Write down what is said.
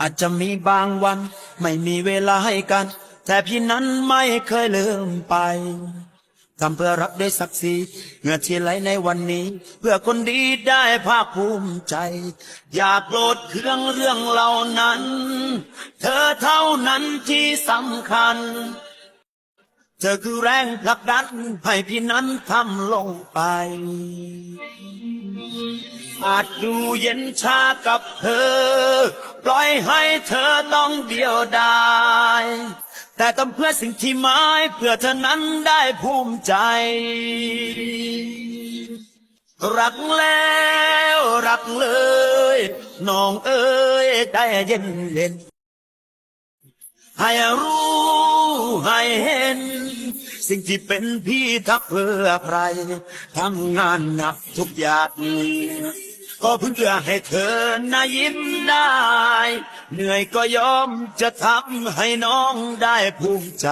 อาจจะมีบางวัน ไม่มีเวลาให้กัน แต่พี่นั้นไม่เคยลืมไปทำเพื่อรักด้วยศักดิ์ศรีเหงื่อที่ไหลในวันนี้ เพื่อคนดีได้ภาคภูมิใจ อยากโกรธเครื่องเรื่องเหล่านั้น เธอเท่านั้นที่สำคัญ เธอคือแรงผลักดันให้พี่นั้นทำลงไปอาจดูเย็นชากับเธอ ปล่อยให้เธอต้องเดียวดายแต่ต้องเพื่อสิ่งที่หมายเพื่อเธอนั้นได้ภูมิใจ รักแล้วรักเลยน้องเอ้ยได้เย็นเย็นให้รู้ให้เห็น สิ่งที่เป็นพี่ทักเพื่อใครทำงานหนักทุกอย่าง ก็เพื่อให้เธอน่ายิ้มได้ เหนื่อยก็ยอมจะทำให้น้องได้ภูมิใจ